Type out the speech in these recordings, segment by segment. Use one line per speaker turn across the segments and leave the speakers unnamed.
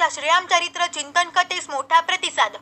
यांच्या श्रीरामचरित्र चिंतन कथेस मोठा प्रतिसाद.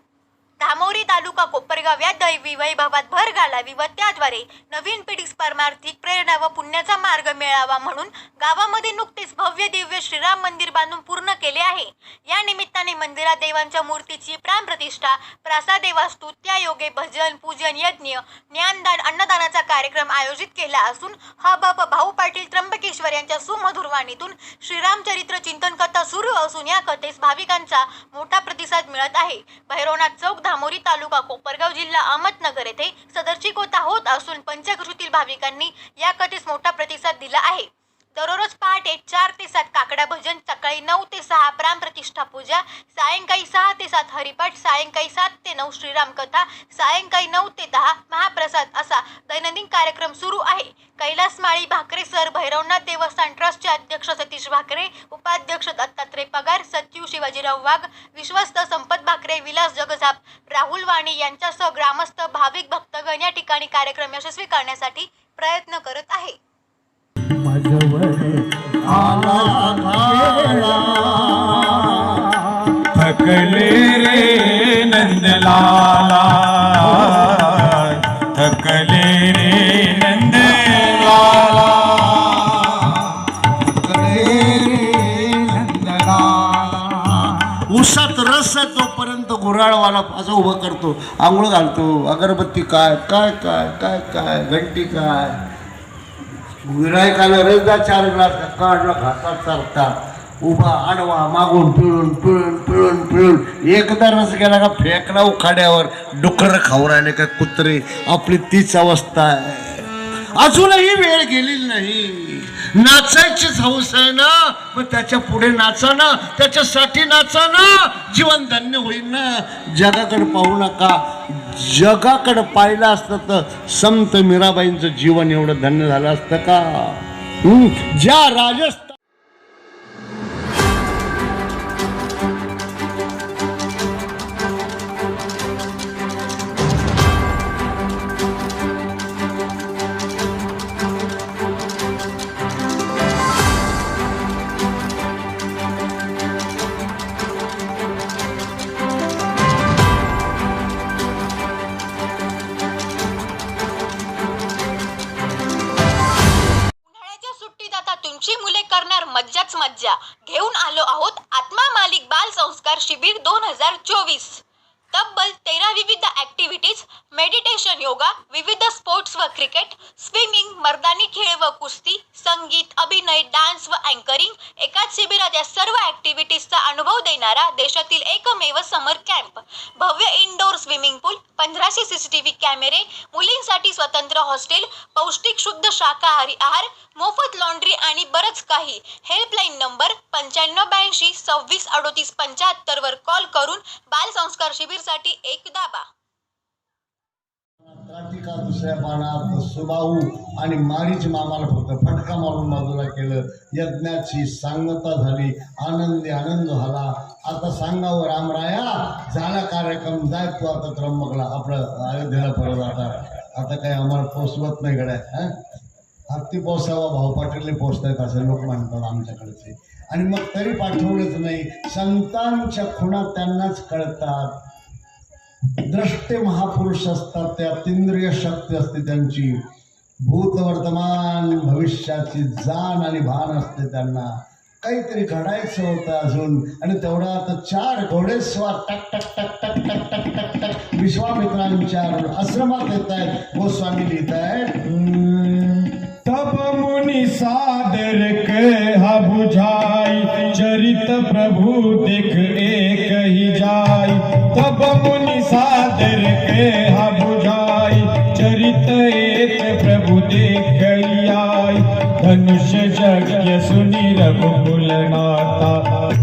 धामोरी तालुका कोपरगाव या दैवी वैभवात भर घालावी व त्याद्वारे नवीन पिढीस परमार्थिक प्रेरणा व पुण्याचा मार्ग मिळावा म्हणून गावामध्ये नुकतेच भव्य दिव्य श्रीराम मंदिर बांधून पूर्ण केले आहे. या निमित्ताने मंदिरात देवांच्या मूर्तीची प्राणप्रतिष्ठा प्रतिष्ठा वास्तू त्या योगे भजन पूजन यज्ञ ज्ञानदान अन्नदानाचा कार्यक्रम आयोजित केला असून हा बाप भाऊ पाटील त्र्यंबकेश्वर यांच्या सुमधुर वाणीतून श्रीरामचरित्र चिंतन कथा सुरू असून या कथेस भाविकांचा मोठा प्रतिसाद मिळत आहे. भैरवनाथ चौक धामोरी तालुका कोपरगाव जिल्हा अहमदनगर येथे सदरची कोथा होत असून पंचकृतील भाविकांनी या कथेस मोठा प्रतिसाद दिला आहे. दररोज पहाटे चार ते सात काकडा भजन सकाळी नऊ ते सहा प्राणप्रतिष्ठा पूजा सायंकाळी सहा ते सात हरिपाठ सायंकाळी सात ते नऊ श्रीराम कथा सायंकाळी नऊ ते दहा महाप्रसाद असा दैनंदिन कार्यक्रम सुरू आहे. कैलास माळी भाकरे सर भैरवनाथ देवस्थान ट्रस्टचे अध्यक्ष सतीश भाकरे उपाध्यक्ष दत्तात्रय पगार सचिव शिवाजीराव वाघ विश्वस्त संपत भाकरे विलास जगझाप राहुल वाणी यांच्यासह ग्रामस्थ भाविक भक्तगण या ठिकाणी कार्यक्रम यशस्वी करण्यासाठी प्रयत्न करत आहे.
उभं करतो आंघोळ घालतो अगरबत्ती काय काय काय काय काय घंटी काय. गिरायकाला रजदा चार ग्लास काढला घातात चालतात उभा आडवा मागून पिळून पिळून पिळून पिळून. एकदा रस गेला का फेकला उखाड्यावर. डुकर खाऊ राहिले का कुत्रे. आपली तीच अवस्था आहे. अजूनही वेळ गेलेली नाही. नाचायचीच हौस आहे ना मग त्याच्या पुढे नाचा ना त्याच्यासाठी नाचा ना. जीवन धन्य होईल ना. जगाकडे पाहू नका. जगाकडे पाहिलं असतं तर संत मीराबाईंचं जीवन एवढं धन्य झालं असतं का? ज्या राजस्थान
तुमची मुले करणार मज्जाच मज्जा. घेऊन आलो आहोत आत्मा मालिक बाल संस्कार शिबिर दोन हजार चोवीस. तब्बल तेरा विविध ॲक्टिव्हिटीज मेडिटेशन योगा विविध स्पोर्ट्स व क्रिकेट स्विमिंग मर्दानी खेळ व कुस्ती संगीत अभिनय डान्स व अँकरिंग एकाच शिबिरात या सर्व ॲक्टिव्हिटीजचा अनुभव देणारा देशातील एकमेव समर कॅम्प भव्य इनडोअर स्विमिंग पूल पंधराशे सी सी टी व्ही कॅमेरे मुलींसाठी स्वतंत्र हॉस्टेल पौष्टिक शुद्ध शाकाहारी आहार मोफत लॉन्ड्री आणि बरंच काही. हेल्पलाईन नंबर पंच्याण्णव ब्याऐंशी सव्वीस अडोतीस पंच्याहत्तरवर कॉल करून बालसंस्कार शिबिर शिबिरसाठी एक दाबा.
कार्तिका दुसऱ्या पानात सुबाहू आणि मारीच मामाला फक्त फटका मारून बाजूला केलं. यज्ञाची सांगता झाली. आनंदी आनंद झाला. आता सांगावं रामराया झाला कार्यक्रम जाय तू आता त्र्यंबकला आपलं अयोध्येला परत आता. आता काही आम्हाला पोचवत नाही गड्या हत्ती पोसावा भाऊ पाटील पोचतायत असे लोक म्हणतात आमच्याकडचे. आणि मग तरी पाठवलंच नाही. संतांच्या खुणा त्यांनाच कळतात. द्रष्टे महापुरुष असतात त्या इंद्रिय शक्ती असते त्यांची. भूत वर्तमान भविष्याची जाण आणि भान असते त्यांना. काहीतरी घडायचं होतं अजून आणि तेवढ्यात चार घोडेस्वार टक टक टक टक टक टक टक टक विश्वामित्रांच्या आश्रमात येत आहेत गोस्वामी लिहित आहेत
मनुष्य जग्य सुनी रघुकुल नाता।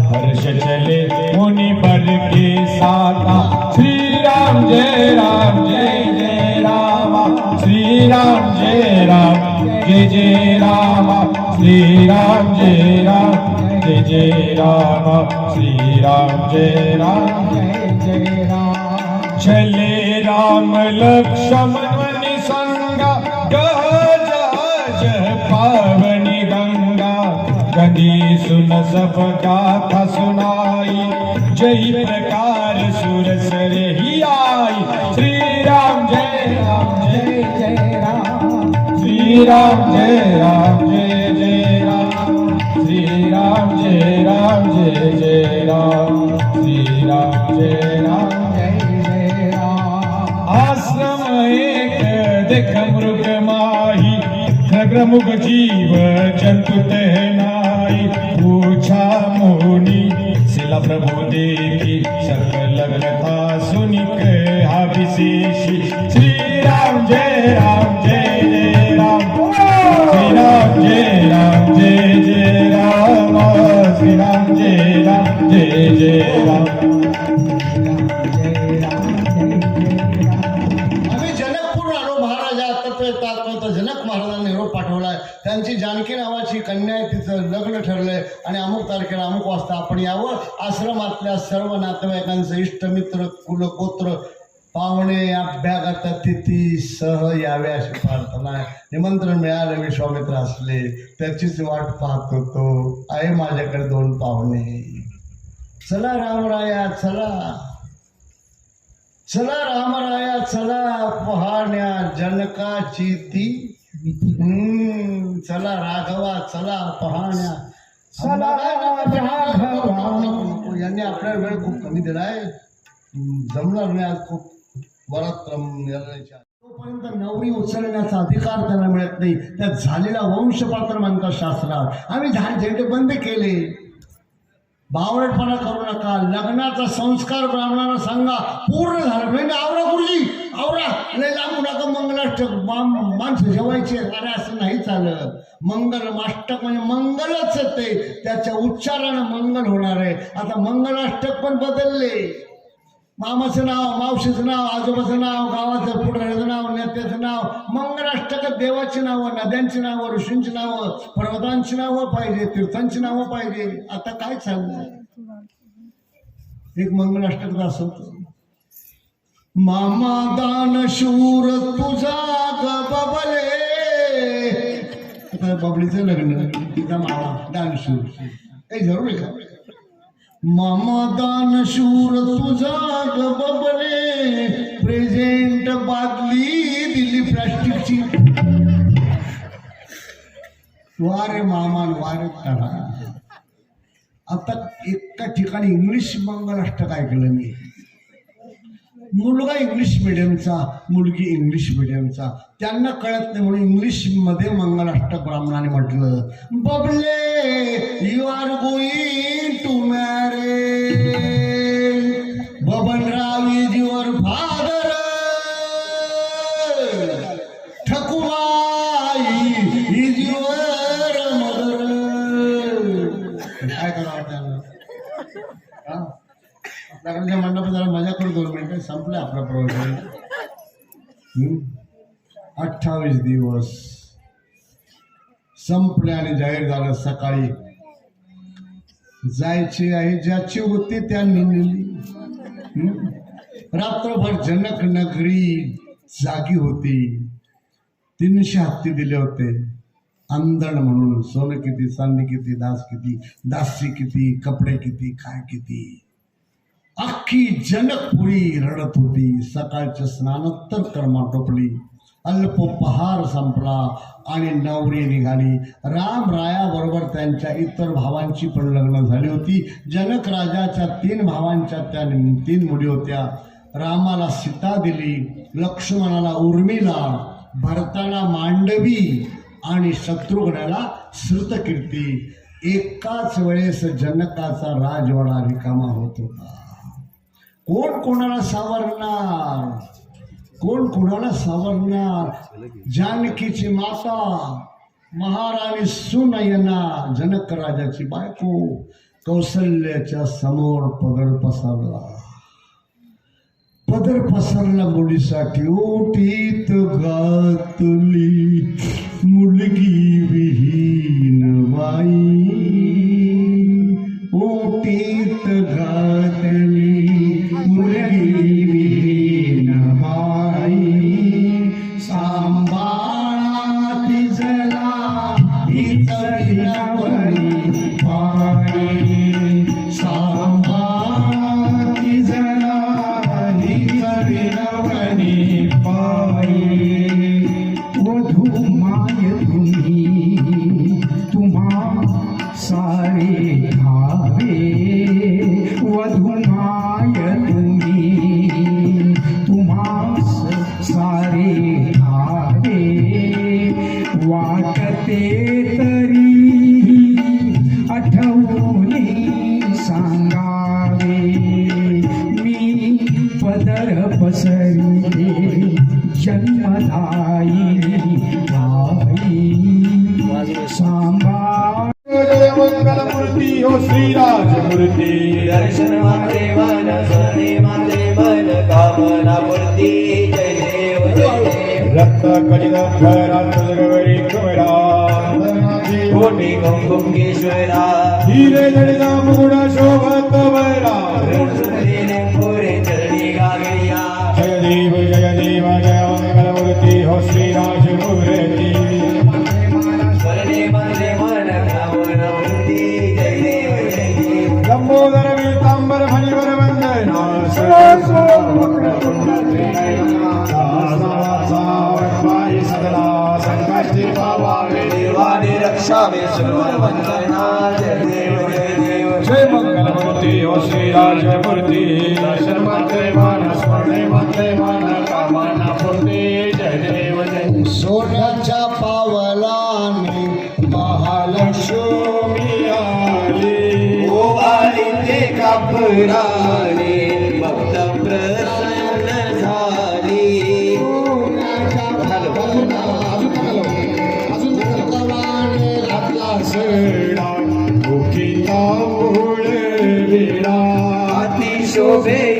हर्ष चले मुनि बर के साता। श्री राम जय राम जय जय राम। श्री राम जय राम जय जय राम। श्री राम जय राम जय जय राम। श्री राम जय राम जय जय राम। चले राम लक्ष्मण संगा। गज पावनी गंगा कधी सुन सब गाथा सुनाई। जय प्रकार सुर सर ही आई श्री राम जय राम जय जय राम। श्री राम जय राम जय जय राम। श्री राम जय राम जय जय राम। श्री राम जय राम जय जय राम। आश्रम एक देख प्रमुख जीव जंतु तह नाई पूछा मोनी शिला प्रभु देखी सकल लगता सुनिक हा विशेषी
आपण यावं. आश्रमातल्या सर्व नातेवाईकांचं इष्टमित्र कुलगोत्र पाहुणे अभ्यागत तिथी सह यावे अशी प्रार्थना निमंत्रण मिळालं विश्वामित्र असले त्याचीच वाट पाहत होतो. आहे माझ्याकडे दोन पाहुणे. चला रामराया चला. चला रामराया चला. पहाण्या जनकाची ती. हम्म, चला राघवा चला पहाण्या यांनी आपल्याला वेळ खूप कमी दिलाय जमणार नाही आज खूप वरात तोपर्यंत नवरी उचलण्याचा अधिकार त्यांना मिळत नाही. त्यात झालेला वंशपात्र म्हणतात शास्त्रात आम्ही झाड झेंडे बंद केले. बावळटपणा करू नका. लग्नाचा संस्कार ब्राह्मणांना सांगा. पूर्ण झाला. म्हणजे आवरा गुरुजी आवरा. लय लांबू नका मंगलाष्टक माणसं जेवायचे अरे असं नाही चालत. मंगल माष्टक म्हणजे मंगलच ते त्याच्या उच्चारानं मंगल होणार आहे. आता मंगलाष्टक पण बदलले. मामाचं नाव मावशीचं नाव आजोबाचं नाव गावाचं पुढाऱ्याचं नाव नेत्याचं नाव मंगलाष्टक देवाची नावं नद्यांची नावं ऋषींची नावं पर्वतांची नावं पाहिजे तीर्थांची नावं पाहिजे. आता काय चाललंय? एक मंगलाष्टक असत मामा दान शूर तुझा ग बबले. आता बबलीचं लग्न तिचा मामा दानशूर काही जरूर आहे का? ममदान शूर तुझा बबले प्रेझेंट बादली दिली प्लास्टिकची. वारे मामान वारे करा आता एका ठिकाणी इंग्लिश मंगलाष्टक ऐकलं मी. मुलगा इंग्लिश मिडियमचा मुलगी इंग्लिश मिडियमचा त्यांना कळत नाही म्हणून इंग्लिशमध्ये मंगलाष्टक ब्राह्मणाने म्हटलं बबले यू आर गोईंग टू मॅ अठ्ठावीस दिवस संपले आणि जाहीर झालं सकाळी. जायची आहे ज्याची होती त्यांनी नेली. रात्रभर जनक नगरी जागी होती. तीनशे हत्ती दिले होते. अंधण म्हणून सोनं किती चांदी किती दास किती दासी किती कपडे किती काय किती? अख्खी जनकपुरी रडत होती. सकाळच्या स्नानोत्तर कर्मा टोपली. अल्पोपहार संपला आणि नवरी निघाली. राम रायाबरोबर त्यांच्या इतर भावांची पण लग्न झाली होती. जनक राजाच्या तीन भावांच्या त्या तीन मुली होत्या. रामाला सीता दिली लक्ष्मणाला उर्मिला भरताला मांडवी आणि शत्रुघ्नाला श्रुतकीर्ती. एकाच वेळेस जनकाचा राजवाडा रिकामा होत होता. कोण कोणाला सावरणार? कोण कोणाला सावरणार? जानकीची माता महाराणी सुनयना जनक राजाची बायको कौशल्याच्या समोर पदर पसरला. पदर पसरला मुलीसाठी ओटीत घातली मुलगी.
Sambhavi, Sambhavi, Sambhavi, Sambhavi,
Sambhavi, Sambhavi, కుంకేశ్వర హీరే జడిదాము కూడా శో
देवाने रक्षावे सुरवर वंदना जय देव जय देव
जय मंगल मूर्ती श्रीराज मूर्ती दर्शन मात्रे मान स्मरणे मात्रे मान कामना पूर्ती जय देव जय
सोन्याच्या पावलाने महालक्ष्मी
आली.
ओवाळी ते कापराने
શોભે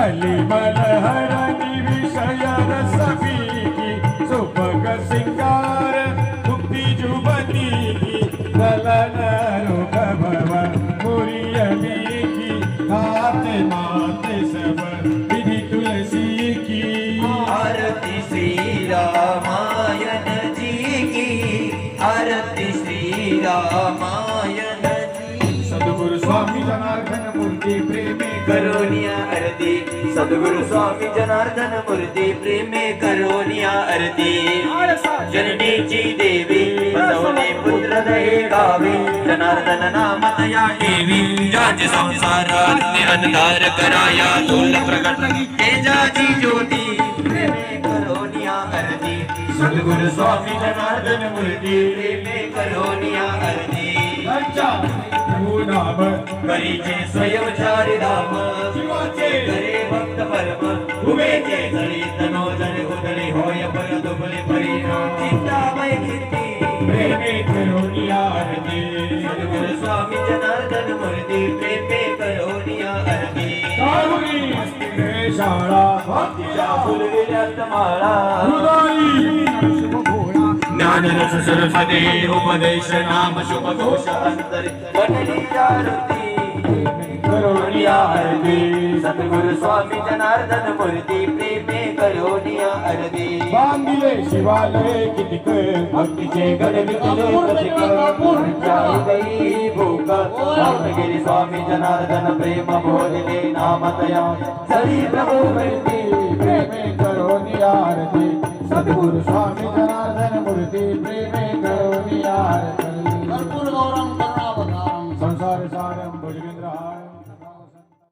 की कलिमल हरनि विषय रस की सुभग सिंगार मुक्ति जुबती की ललन रोग भव मुरियली की हाथ माते सब विधि तुलसी की।
आरती श्री रामायण जी की आरती श्री रामायण करोनिया आरती सद्गुरु स्वामी जनार्दन मूर्ती प्रेमे करोनिया आरती जननीची देवी बसवणे पुत्र दये गावी। जनार्दन नाम तया देवी। ज्याचे संसारात अंधार कराया तुल प्रकट तेजाची ज्योती प्रेमे करोनिया आरती सद्गुरु स्वामी जनार्दन मूर्ती प्रेमे करोनिया आरती
नाम
करीचे स्वयंचारी धाम
शिवाचे
करे भक्त परम उभेचे जळी तनो जन उदळे होय पर दुबळे परिणो चिंतामय कीर्ती
प्रेमे करोनिया आरती
सद्गुरु स्वामी जनार्दन मूर्ती प्रेमे करोनिया आरती
कारुणी शाळा
भक्तीच्या फुलविल्यात माळा
हृदयी
ज्ञानरस सरस्वती उपदेश नाम शुभ घोष अंतर आरती सद्गुरु स्वामी जनार्दन मूर्ती प्रेमे करोनिया आरती।
बांधिले शिवालय कितीक
भक्तीचे गणवितले प्रतिक जाई भूक रत्नगिरी स्वामी जनार्दन प्रेम बोधिले नामतया। सरी प्रभू मूर्ती
प्रेमे करोनिया आरती। सद्गुरु स्वामी जनार्दन मूर्ती प्रेमे करोनी आरती